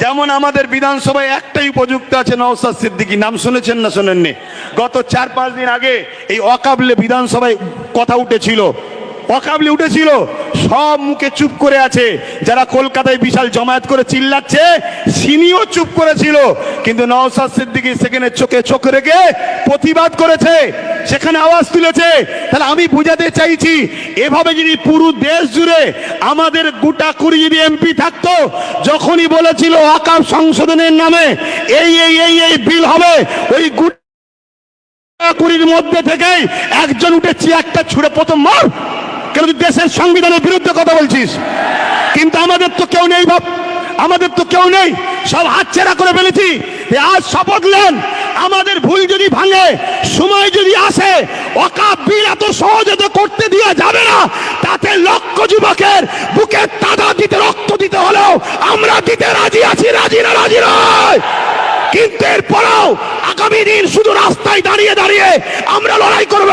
যেমন আমাদের বিধানসভায় একটাই উপযুক্ত আছে নওসাদ সিদ্দিকী। নাম শুনেছেন না শোনেননি? গত চার, পাঁচ দিন আগে এই অকাবলে বিধানসভায় কথা উঠেছিল। অকাবলি উঠেছিল। সব মুখে চুপ করে আছে। যারা কলকাতায় বিশাল জমায়েত করে চিল্লাচ্ছে, সিনিও চুপ করেছিল। কিন্তু নওসাদ সিদ্দিকী সেখানে চোখে চোখ রেখে প্রতিবাদ করেছে। সেখানে আওয়াজ তুলেছে, তাহলে আমি বুঝাতে চাইছি, এভাবে যদি পুরো দেশ জুড়ে আমাদের গোটা কুড়ি যদি এমপি থাকতো, যখনই বলেছিল আকাম সংশোধনের নামে, এই এই এই এই বিল হবে, ওই গোটা কুড়ির মধ্যে থেকেই একজন ছুড়ে প্রথম কেন দেশের সংবিধানের বিরুদ্ধে কথা বলছিস? কিন্তু আমাদের তো কেউ নেই ভাব আমাদের তো কেউ নেই, সব হাতছেড়া করে ফেলেছি। আজ শপথ নেন, আমাদের ভুল যদি ভাঙে, সময় অকাপ বিল এত সহজে করতে দেওয়া যাবে না। তাতে লক্ষ যুবকের বুকে তাদা দিতে, রক্ত দিতে হলেও আমরা দিতে রাজি আছি, রাজি না, রাজি নয়। কিন্তু এরপরেও আগামী দিন শুধু রাস্তায় দাঁড়িয়ে দাঁড়িয়ে আমরা লড়াই করব